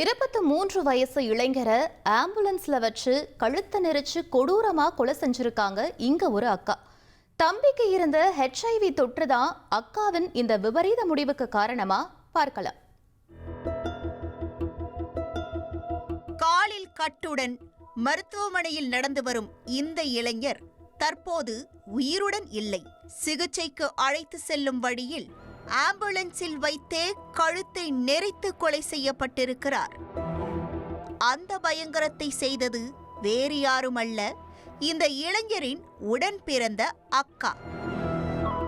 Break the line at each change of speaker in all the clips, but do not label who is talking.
இருபத்தி மூன்று வயசு இளைஞரை ஆம்புலன்ஸ்ல வச்சு கழுத்தை நெரிச்சு கொடூரமா கொலை செஞ்சிருக்காங்க இங்க ஒரு அக்கா. தம்பிக்கு இருந்த ஹெச்ஐவி தொற்று தான் அக்காவின் இந்த விபரீத முடிவுக்கு காரணமா பார்க்கலாம்.
காலில் கட்டுடன் மருத்துவமனையில் நடந்து வரும் இந்த இளைஞர் தற்போது உயிருடன் இல்லை. சிகிச்சைக்கு அழைத்து செல்லும் வழியில் ஆம்புலன்ஸில் வைத்தே கழுத்தை நெறித்து கொலை செய்யப்பட்டிருக்கிறார். அந்த பயங்கரத்தை செய்தது வேறு யாருமல்ல இந்த இளைஞரின் உடன் பிறந்த அக்கா.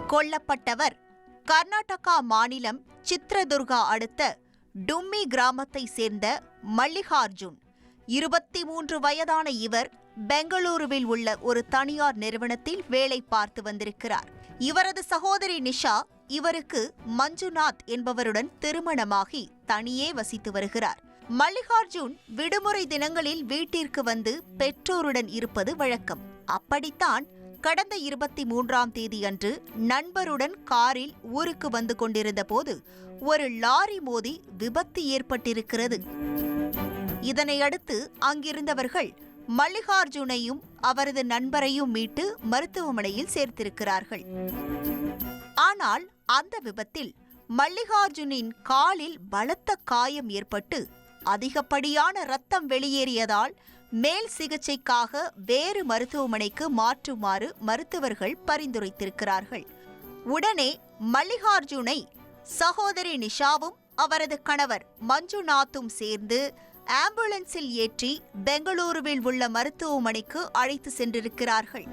கொல்லப்பட்டவர் கர்நாடகா மாநிலம் சித்ரதுர்கா அடுத்த டும்மி கிராமத்தை சேர்ந்த மல்லிகார்ஜுன். இருபத்தி மூன்று வயதான இவர் பெங்களூருவில் உள்ள ஒரு தனியார் நிறுவனத்தில் வேலை பார்த்து வந்திருக்கிறார். இவரது சகோதரி நிஷா இவருக்கு மஞ்சுநாத் என்பவருடன் திருமணமாகி தனியே வசித்து வருகிறார். மல்லிகார்ஜுன் விடுமுறை தினங்களில் வீட்டிற்கு வந்து பெற்றோருடன் இருப்பது வழக்கம். அப்படித்தான் கடந்த இருபத்தி மூன்றாம் தேதி அன்று நண்பருடன் காரில் ஊருக்கு வந்து கொண்டிருந்த போது ஒரு லாரி மோதி விபத்து ஏற்பட்டிருக்கிறது. இதனையடுத்து அங்கிருந்தவர்கள் மல்லிகார்ஜுனையும் அவரது நண்பரையும் மீட்டு மருத்துவமனையில் சேர்த்திருக்கிறார்கள். ஆனால் அந்த விபத்தில் மல்லிகார்ஜுனின் காலில் பலத்த காயம் ஏற்பட்டு அதிகப்படியான ரத்தம் வெளியேறியதால் மேல் சிகிச்சைக்காக வேறு மருத்துவமனைக்கு மாற்றுமாறு மருத்துவர்கள் பரிந்துரைத்திருக்கிறார்கள். உடனே மல்லிகார்ஜுனை சகோதரி நிஷாவும் அவரது கணவர் மஞ்சுநாத்தும் சேர்ந்து ஆம்புலன்ஸில் ஏற்றி பெங்களூருவில் உள்ள மருத்துவமனைக்கு அழைத்து சென்றிருக்கிறார்கள்.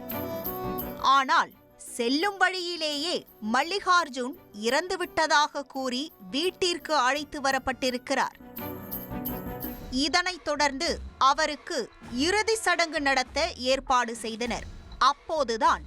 ஆனால் செல்லும் வழியிலேயே மல்லிகார்ஜுன் இறந்துவிட்டதாக கூறி வீட்டிற்கு அழைத்து வரப்பட்டிருக்கிறார். இதனைத் தொடர்ந்து அவருக்கு இறுதி சடங்கு நடத்த ஏற்பாடு செய்தனர். அப்போதுதான்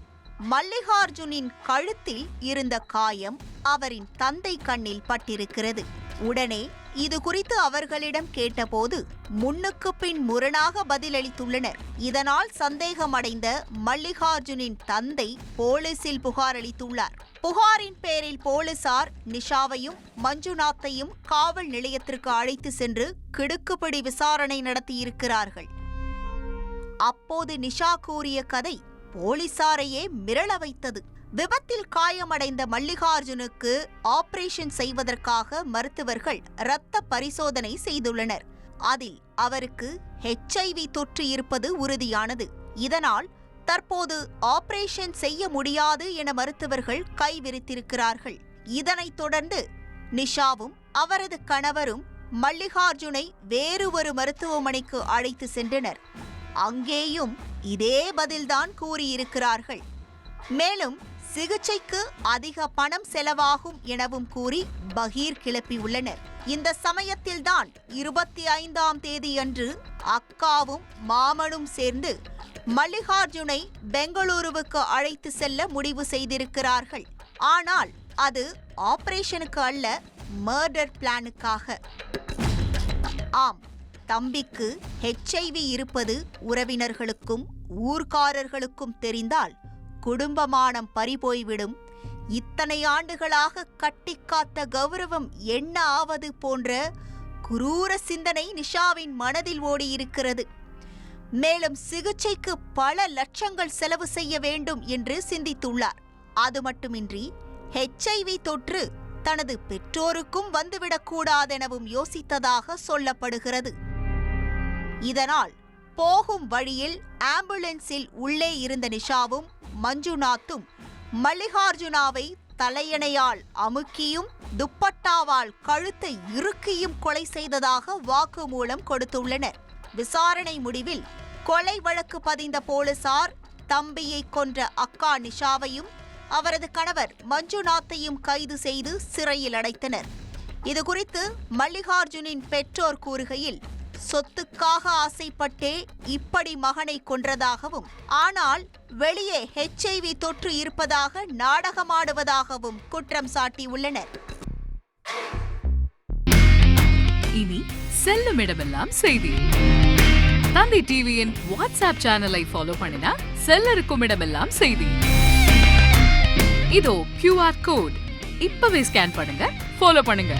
மல்லிகார்ஜுனின் கழுத்தில் இருந்த காயம் அவரின் தந்தை கண்ணில் பட்டிருக்கிறது. உடனே இது குறித்து அவர்களிடம் கேட்டபோது முன்னுக்கு பின் முரணாக பதிலளித்துள்ளனர். இதனால் சந்தேகமடைந்த மல்லிகார்ஜுனின் தந்தை போலீசில் புகார் அளித்துள்ளார் புகாரின் பேரில் போலீசார் நிஷாவையும் மஞ்சுநாத்தையும் காவல் நிலையத்திற்கு அழைத்து சென்று கிடுக்குப்பிடி விசாரணை நடத்தியிருக்கிறார்கள். அப்போது நிஷா கூறிய கதை போலீசாரையே மிரள வைத்தது. விபத்தில் காயமடைந்த மல்லிகார்ஜுனுக்கு ஆபரேஷன் செய்வதற்காக மருத்துவர்கள் இரத்த பரிசோதனை செய்துள்ளனர். அதில் அவருக்கு ஹெச்ஐவி தொற்று இருப்பது உறுதியானது. இதனால் தற்போது ஆபரேஷன் செய்ய முடியாது என மருத்துவர்கள் கைவிரித்திருக்கிறார்கள் இதனைத் தொடர்ந்து நிஷாவும் அவரது கணவரும் மல்லிகார்ஜுனை வேறு ஒரு மருத்துவமனைக்கு அழைத்து சென்றனர். அங்கேயும் இதே பதில்தான் கூறியிருக்கிறார்கள். மேலும் சிகிச்சைக்கு அதிக பணம் செலவாகும் எனவும் கூறி பகீர் கிளப்பியுள்ளனர். இந்த சமயத்தில்தான் இருபத்தி ஐந்தாம் தேதியன்று அக்காவும் மாமனும் சேர்ந்து மல்லிகார்ஜுனை பெங்களூருவுக்கு அழைத்து செல்ல முடிவு செய்திருக்கிறார்கள். ஆனால் அது ஆபரேஷனுக்கு அல்ல மர்டர் பிளானுக்காக. ஆம் தம்பிக்கு ஹெச்ஐவி இருப்பது உறவினர்களுக்கும் ஊர்க்காரர்களுக்கும் தெரிந்தால் குடும்பமானம் பறிபோய்விடும். இத்தனை ஆண்டுகளாக கட்டிக்காத்த கௌரவம் என்ன ஆவது போன்ற குரூர சிந்தனை நிஷாவின் மனதில் ஓடியிருக்கிறது. மேலும் சிகிச்சைக்கு பல லட்சங்கள் செலவு செய்ய வேண்டும் என்று சிந்தித்துள்ளார். அது மட்டுமின்றி ஹெச்ஐவி தொற்று தனது பெற்றோருக்கும் வந்துவிடக்கூடாதெனவும் யோசித்ததாக சொல்லப்படுகிறது. இதனால் போகும் வழியில் ஆம்புலன்ஸில் உள்ளே இருந்த நிஷாவும் மஞ்சுநாத்தும் மல்லிகார்ஜுனாவை தலையணையால் அமுக்கியும் துப்பட்டாவால் கழுத்தை இறுக்கியும் கொலை செய்ததாக வாக்குமூலம் கொடுத்துள்ளனர். விசாரணை முடிவில் கொலை வழக்கு பதிந்த போலீசார் தம்பியை கொன்ற அக்கா நிஷாவையும் அவரது கணவர் மஞ்சுநாத்தையும் கைது செய்து சிறையில் அடைத்தனர். இதுகுறித்து மல்லிகார்ஜுனின் பெற்றோர் கூறுகையில் சொத்துக்காக ஆசைப்பட்டே இப்படி மகனை கொன்றதாகவும் ஆனால் வெளியே ஹெச்ஐவி தொற்று இருப்பதாக நாடகமாடுவதாகவும் குற்றம் சாட்டியுள்ளனர்.
இனி செல்லும் இடமெல்லாம் செய்தி. தந்தி டிவியின் வாட்ஸ்அப் சேனலை ஃபாலோ பண்ணினா செல்ல இருக்கும் இடமெல்லாம் செய்தி. இதோ கியூஆர் கோட் இப்பவே ஸ்கேன் பண்ணுங்க ஃபாலோ பண்ணுங்க.